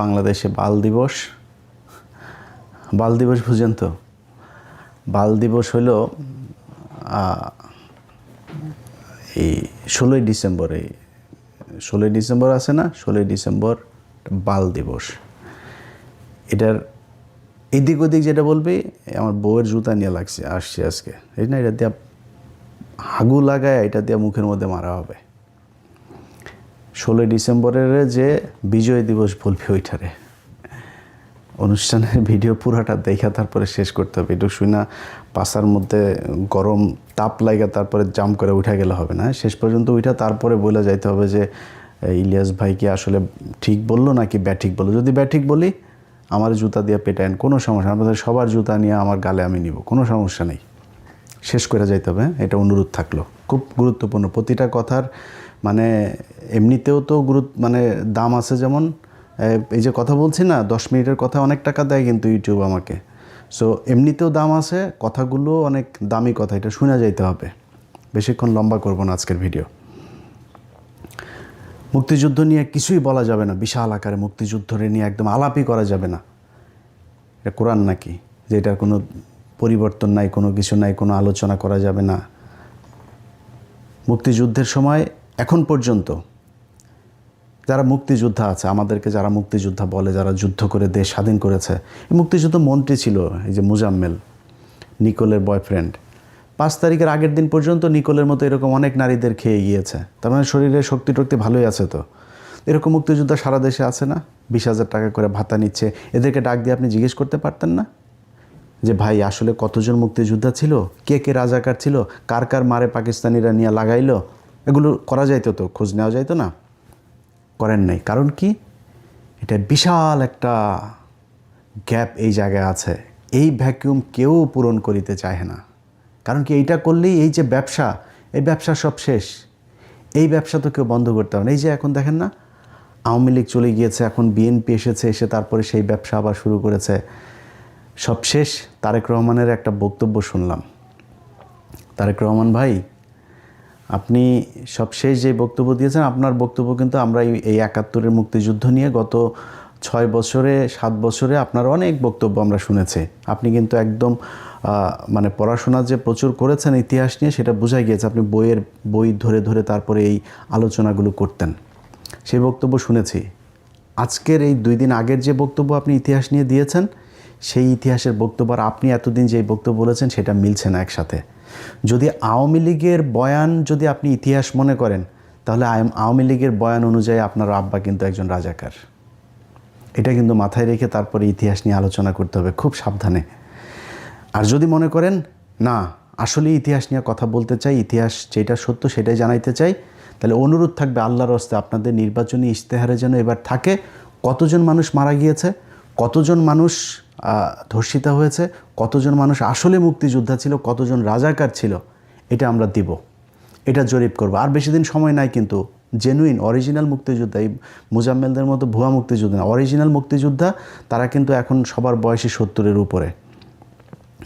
বাংলাদেশে বাল দিবস। বাল দিবস বুঝেন তো? বাল দিবস হলো এই ষোলোই ডিসেম্বরে ষোলোই ডিসেম্বর আছে না? ষোলোই ডিসেম্বর বাল দিবস। এটার এদিক ওদিক যেটা বলবি, আমার বউয়ের জুতা নিয়ে লাগছে, আসছে আজকে। এই না, এটা দিয়ে হাগু লাগায় এটা দিয়ে মুখের মধ্যে মারা হবে। ষোলোই ডিসেম্বরের যে বিজয় দিবস বলবি ওইটারে। অনুষ্ঠানের ভিডিও পুরাটা দেখা, তারপরে শেষ করতে হবে। একটু শুই না, পাশার মধ্যে গরম তাপ লাগা তারপরে জাম করে উঠা গেলে হবে না। শেষ পর্যন্ত উঠা তারপরে বলে যাইতে হবে যে, ইলিয়াস ভাই কি আসলে ঠিক বলল নাকি ব্যাঠিক বলল? যদি ব্যাঠিক বলি, আমার জুতা দিয়ে পেটায়েন কোনো সমস্যা না। আপনাদের সবার জুতা নিয়ে আমার গালে আমি নিব, কোনো সমস্যা নেই। শেষ করে যাইতে হবে হ্যাঁ? এটা অনুরোধ থাকল। খুব গুরুত্বপূর্ণ। প্রতিটা কথার মানে এমনিতেও তো গুরুত্ব মানে দাম আছে যেমন এই যে কথা বলছি না, দশ মিনিটের কথা অনেক টাকা দেয় কিন্তু ইউটিউব আমাকে। সো এমনিতেও দাম আছে, কথাগুলো অনেক দামি কথা, এটা শোনা যাইতে হবে। বেশিক্ষণ লম্বা করব না আজকের ভিডিও। মুক্তিযুদ্ধ নিয়ে কিছুই বলা যাবে না, বিশাল আকারে মুক্তিযুদ্ধরে নিয়ে একদম আলাপই করা যাবে না। এটা কোরআন নাকি? যে এটার কোনো পরিবর্তন নাই, কোনো কিছু নাই, কোনো আলোচনা করা যাবে না। মুক্তিযুদ্ধের সময়, এখন পর্যন্ত যারা মুক্তিযোদ্ধা আছে, আমাদেরকে যারা মুক্তিযোদ্ধা বলে, যারা যুদ্ধ করে দেশ স্বাধীন করেছে, এই মুক্তিযুদ্ধ মন্ত্রী ছিল এই যে মুজাম্মেল, নিকোলের বয়ফ্রেন্ড পাঁচ তারিখের আগের দিন পর্যন্ত নিকোলের মতো এরকম অনেক নারীদের খেয়ে গিয়েছে। তার মানে শরীরে শক্তি টক্তি ভালোই আছে তো। এরকম মুক্তিযোদ্ধা সারা দেশে আছে না? বিশ হাজার টাকা করে ভাতা নিচ্ছে। এদেরকে ডাক দিয়ে আপনি জিজ্ঞেস করতে পারতেন না? যে ভাই, আসলে কতজন মুক্তিযোদ্ধা ছিল? কে কে রাজাকার ছিল? কার কার মারে পাকিস্তানিরা নিয়ে লাগাইলো? এগুলো করা যাইতো তো, খোঁজ নেওয়া যাইতো না। করেন নাই। কারণ কি? এটা বিশাল একটা গ্যাপ এই জায়গায় আছে। এই ভ্যাকিউম কেউ পূরণ করিতে চায় না। কারণ কি, এইটা করলেই এই যে ব্যবসা, এই ব্যবসা সব শেষ। এই ব্যবসা তো কেউ বন্ধ করতে হবে না। এই যে এখন দেখেন না, আওয়ামী লীগ চলে গিয়েছে, এখন বিএনপি এসেছে, এসে তারপরে সেই ব্যবসা আবার শুরু করেছে। সব শেষ তারেক রহমানের একটা বক্তব্য শুনলাম। তারেক রহমান ভাই, আপনি সবশেষ যে বক্তব্য দিয়েছেন, আপনার বক্তব্য কিন্তু আমরা এই একাত্তরের মুক্তিযুদ্ধ নিয়ে গত ছয় বছরে, সাত বছরে আপনার অনেক বক্তব্য আমরা শুনেছি। আপনি কিন্তু একদম মানে পড়াশোনা যে প্রচুর করেছেন, ইতিহাস নিয়ে সেটা বোঝাই গিয়েছে। আপনি বইয়ের বই ধরে ধরে তারপরে এই আলোচনাগুলো করতেন। সেই বক্তব্য শুনেছি। আজকের এই দুই দিন আগের যে বক্তব্য আপনি ইতিহাস নিয়ে দিয়েছেন সেই ইতিহাসের বক্তব্য আর আপনি এতদিন যে বক্তব্য বলেছেন সেটা মিলছে না একসাথে। যদি আওয়ামী লীগের বয়ান যদি আপনি ইতিহাস মনে করেন, তাহলে আওয়ামী লীগের বয়ান অনুযায়ী আপনার আব্বা কিন্তু একজন রাজাকার। এটা কিন্তু মাথায় রেখে তারপরে ইতিহাস নিয়ে আলোচনা করতে হবে খুব সাবধানে। আর যদি মনে করেন, না, আসলে ইতিহাস নিয়ে কথা বলতে চাই, ইতিহাস যেটা সত্য সেটাই জানাইতে চাই, তাহলে অনুরোধ থাকবে আল্লাহর হস্তে আপনাদের নির্বাচনী ইশতেহারে যেন এবার থাকে, কতজন মানুষ মারা গিয়েছে, কতজন মানুষ ধর্ষিত হয়েছে, কতজন মানুষ আসলে মুক্তিযোদ্ধা ছিল, কতজন রাজাকার ছিল, এটা আমরা দিব। এটা জরিপ করব। আর বেশি দিন সময় নাই কিন্তু জেনুইন অরিজিনাল মুক্তিযোদ্ধা, এই মুজাম্মেলদের মতো ভুয়া মুক্তিযোদ্ধা অরিজিনাল মুক্তিযোদ্ধা, তারা কিন্তু এখন সবার বয়সী সত্তরের উপরে।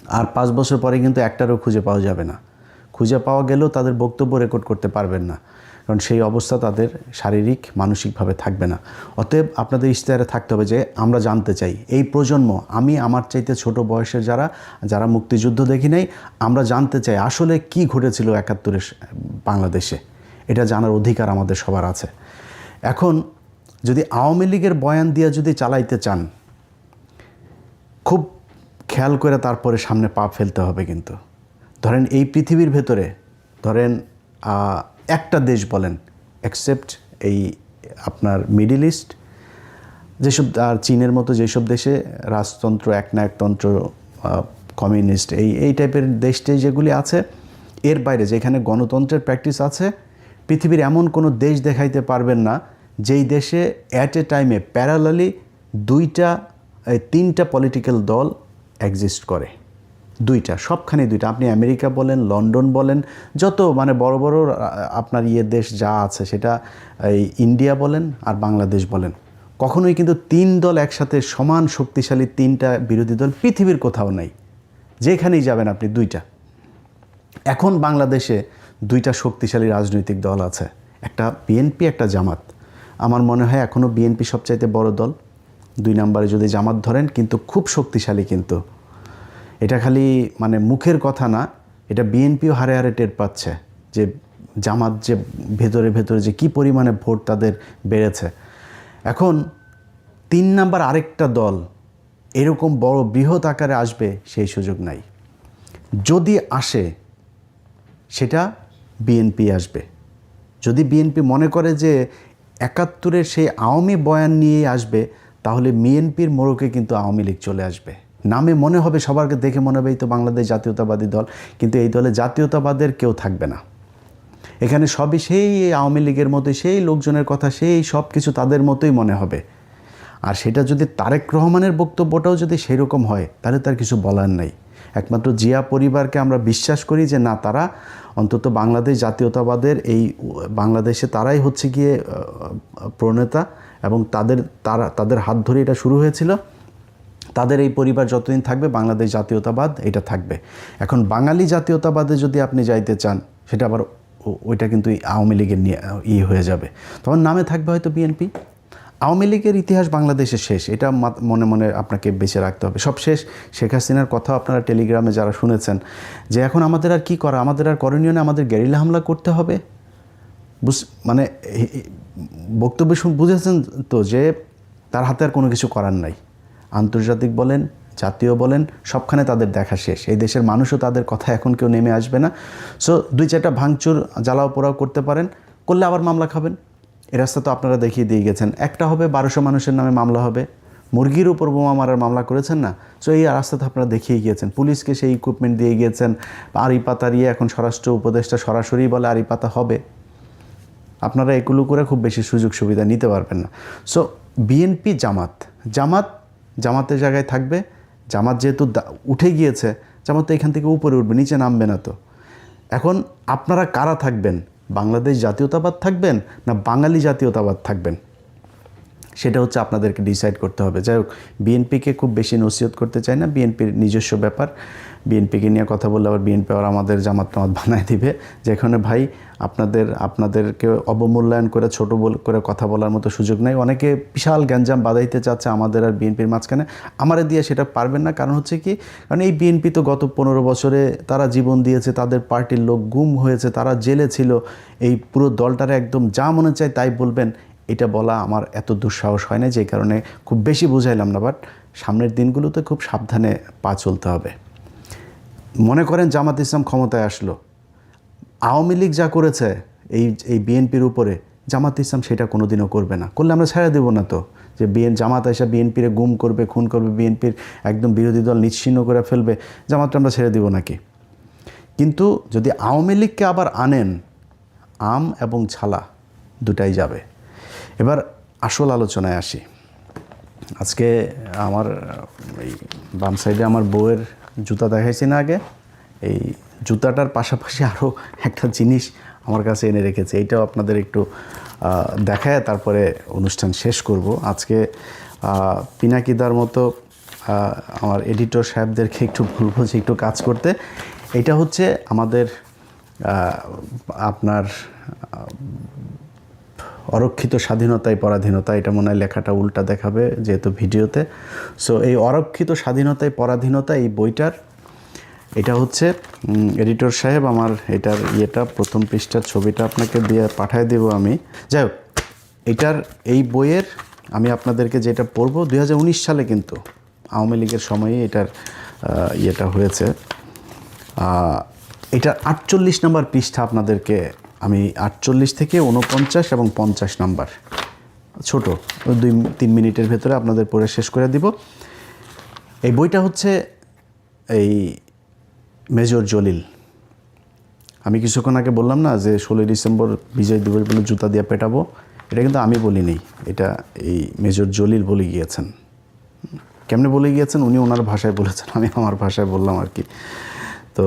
আর পাঁচ বছর পরে কিন্তু একটারও খুঁজে পাওয়া যাবে না। খুঁজে পাওয়া গেলেও তাদের বক্তব্য রেকর্ড করতে পারবেন না। কারণ সেই অবস্থা তাদের শারীরিক, মানসিকভাবে থাকবে না। অতএব আপনাদের ইশতেহারে থাকতে হবে যে আমরা জানতে চাই, এই প্রজন্ম, আমি আমার চাইতে ছোট বয়সের যারা যারা মুক্তিযুদ্ধ দেখি নাই, আমরা জানতে চাই আসলে কি ঘটেছিল একাত্তরের বাংলাদেশে। এটা জানার অধিকার আমাদের সবার আছে। এখন যদি আওয়ামী লীগের বয়ান দিয়ে যদি চালাইতে চান, খুব খেয়াল করে তারপরে সামনে পা ফেলতে হবে কিন্তু। ধরেন এই পৃথিবীর ভেতরে, ধরেন একটা দেশ বলেন অ্যাকসেপ্ট এই আপনার মিডিল ইস্ট যেসব আর চীনের মতো যেসব দেশে রাজতন্ত্র, একনায়কতন্ত্র কমিউনিস্ট এই এই টাইপের দেশটাই যেগুলি আছে, এর বাইরে যেখানে গণতন্ত্রের প্র্যাকটিস আছে, পৃথিবীর এমন কোনো দেশ দেখাইতে পারবেন না, যেই দেশে অ্যাট এ টাইমে প্যারালালি দুইটা তিনটা পলিটিক্যাল দল এক্সিস্ট করে। দুইটা, সবখানে দুইটা। আপনি আমেরিকা বলেন, লন্ডন বলেন, যত মানে বড় বড় আপনার ইয়ে দেশ যা আছে, সেটা এই ইন্ডিয়া বলেন আর বাংলাদেশ বলেন, কখনোই কিন্তু তিন দল একসাথে সমান শক্তিশালী তিনটা বিরোধী দল পৃথিবীর কোথাও নাই। যেখানেই যাবেন আপনি দুইটা। এখন বাংলাদেশে দুইটা শক্তিশালী রাজনৈতিক দল আছে, একটা বিএনপি, একটা জামাত। আমার মনে হয় এখনও বিএনপি সবচাইতে বড় দল। দুই নম্বরে যদি জামাত ধরেন, কিন্তু খুব শক্তিশালী কিন্তু। এটা খালি মানে মুখের কথা না, এটা বিএনপিও হারে হারে টের পাচ্ছে যে জামাত যে ভেতরে ভেতরে যে কি পরিমাণে ভোট তাদের বেড়েছে। এখন তিন নাম্বার আরেকটা দল এরকম বড় বৃহৎ আকারে আসবে সেই সুযোগ নাই। যদি আসে, সেটা বিএনপি আসবে। যদি বিএনপি মনে করে যে একাত্তরের সেই আওয়ামী বয়ান নিয়েই আসবে, তাহলে বিএনপির মোড়কে কিন্তু আওয়ামী লীগ চলে আসবে। নামে মনে হবে সবারকে, দেখে মনে হবে এই তো বাংলাদেশ জাতীয়তাবাদী দল। কিন্তু এই দলে জাতীয়তাবাদের কেউ থাকবে না। এখানে সবই সেই আওয়ামী লীগের মতোই, সেই লোকজনের কথা, সেই সব কিছু তাদের মতোই মনে হবে। আর সেটা যদি তারেক রহমানের বক্তব্যটাও যদি সেরকম হয়, তাহলে তার কিছু বলার নাই। একমাত্র জিয়া পরিবারকে আমরা বিশ্বাস করি যে, না, তারা অন্তত বাংলাদেশ জাতীয়তাবাদের এই, বাংলাদেশে তারাই হচ্ছে গিয়ে প্রণেতা এবং তাদের, তারা, তাদের হাত ধরে এটা শুরু হয়েছিল। তাদের এই পরিবার যতদিন থাকবে, বাংলাদেশ জাতীয়তাবাদ এটা থাকবে। এখন বাঙালি জাতীয়তাবাদে যদি আপনি যাইতে চান, সেটা আবার ওইটা কিন্তু আওয়ামী লীগের নিয়ে ইয়ে হয়ে যাবে। তখন নামে থাকবে হয়তো বিএনপি আওয়ামী লীগের ইতিহাস বাংলাদেশে শেষ, এটা মনে মনে আপনাকে বেঁচে রাখতে হবে। সব শেষ। শেখ হাসিনার কথা আপনারা টেলিগ্রামে যারা শুনেছেন, যে এখন আমাদের আর কি করা, আমাদের আর করণীয় নেই, আমাদের গেরিলা হামলা করতে হবে। বুঝ মানে বক্তব্য বুঝেছেন তো যে তার হাতে আর কোনো কিছু করার নাই। আন্তর্জাতিক বলেন, জাতীয় বলেন, সবখানে তাদের দেখা শেষ। এই দেশের মানুষও তাদের কথা এখন কেউ নেমে আসবে না। সো দুই চারটা ভাঙচুর, জ্বালাও পোড়াও করতে পারেন, করলে আবার মামলা খাবেন। এ রাস্তা তো আপনারা দেখিয়ে দিয়ে গেছেন। একটা হবে বারোশো মানুষের নামে মামলা হবে। মুরগির উপর বোমা মারার মামলা করেছেন না? সো এই রাস্তা তো আপনারা দেখিয়ে গিয়েছেন। পুলিশকে সেই ইকুইপমেন্ট দিয়ে গিয়েছেন। আড়ি পাতা দিয়ে এখন স্বরাষ্ট্র উপদেষ্টা সরাসরি বলে আড়ি পাতা হবে। আপনারা এগুলো করে খুব বেশি সুযোগ সুবিধা নিতে পারবেন না। সো বিএনপি জামাত জামাত জামাতের জায়গায় থাকবে, জামাত যেহেতু উঠে গিয়েছে, জামাত তো এখান থেকে উপরে উঠবে, নিচে নামবে না তো। এখন আপনারা কারা থাকবেন? বাংলাদেশ জাতীয়তাবাদ থাকবেন না বাঙালি জাতীয়তাবাদ থাকবেন? সেটা হচ্ছে আপনাদেরকে ডিসাইড করতে হবে। যাই হোক বিএনপিকে খুব বেশি নসিহত করতে চাই না। বিএনপির নিজস্ব ব্যাপার। বিএনপিকে নিয়ে কথা বললে আবার বিএনপি আবার আমাদের জামাত টামাত বানায় দিবে। যেখানে ভাই, আপনাদের, আপনাদেরকে অবমূল্যায়ন করে, ছোট বল করে কথা বলার মতো সুযোগ নেই। অনেকে বিশাল গ্যাঞ্জাম বাধাইতে চাচ্ছে আমাদের আর বিএনপির মাঝখানে। আমারে দিয়ে সেটা পারবেন না। কারণ হচ্ছে কি, কারণ এই বিএনপি তো গত পনেরো বছরে তারা জীবন দিয়েছে, তাদের পার্টির লোক গুম হয়েছে, তারা জেলে ছিল। এই পুরো দলটারে একদম যা মনে চায় তাই বলবেন। এটা বলা আমার এত দুঃসাহস হয় না যে কারণে খুব বেশি বুঝাইলাম না বাট সামনের দিনগুলোতে খুব সাবধানে পা চলতে হবে। মনে করেন জামাত ইসলাম ক্ষমতায় আসলো। আওয়ামী লীগ যা করেছে এই এই বিএনপির উপরে, জামাত ইসলাম সেটা কোনোদিনও করবে না। করলে আমরা ছেড়ে দেবো না তো, যে বিএন, জামাত এসে বিএনপিরে গুম করবে, খুন করবে, বিএনপির একদম বিরোধী দল নিচ্ছিন্ন করে ফেলবে, জামাতটা আমরা ছেড়ে দেবো নাকি? কিন্তু যদি আওয়ামী লীগকে আবার আনেন, আম এবং ছালা দুটাই যাবে। এবার আসল আলোচনায় আসি। আজকে আমার এই বাম সাইডে আমার বউয়ের জুতা দেখাইছি না আগে। এই জুতাটার পাশাপাশি আরও একটা জিনিস আমার কাছে এনে রেখেছে। এইটাও আপনাদের একটু দেখায়, তারপরে অনুষ্ঠান শেষ করব। আজকে পিনাকিদার মতো আমার এডিটর সাহেবদেরকে একটু বলব যে একটু কাজ করতে। এটা হচ্ছে আমাদের আপনার অরক্ষিত স্বাধীনতায় পরাধীনতা, এটা মনে হয় লেখাটা উল্টা দেখাবে যেহেতু ভিডিওতে। সো এই অরক্ষিত স্বাধীনতায় পরাধীনতা এই বইটার, এটা হচ্ছে এডিটর সাহেব আমার এটার ইয়েটা, প্রথম পৃষ্ঠার ছবিটা আপনাকে দিয়ে পাঠিয়ে দেবো আমি। যাই হোক, এটার, এই বইয়ের আমি আপনাদেরকে যেটা পড়ব, দুই সালে কিন্তু আওয়ামী লীগের সময়ে এটার ইয়েটা হয়েছে। এটার আটচল্লিশ নম্বর পৃষ্ঠা আপনাদেরকে আমি আটচল্লিশ থেকে উনপঞ্চাশ এবং পঞ্চাশ নাম্বার। ছোট, দুই, তিন মিনিটের ভেতরে আপনাদের পড়ে শেষ করে দিব। এই বইটা হচ্ছে এই মেজর জলিল। আমি কিছুক্ষণ আগে বললাম না যে ষোলোই ডিসেম্বর বিজয় দিবস বলে জুতা দিয়ে পেটাবো? এটা কিন্তু আমি বলিনি এটা এই মেজর জলিল বলে গিয়েছেন। কেমনে বলে গিয়েছেন? উনি ওনার ভাষায় বলেছেন, আমি আমার ভাষায় বললাম আর কি। তো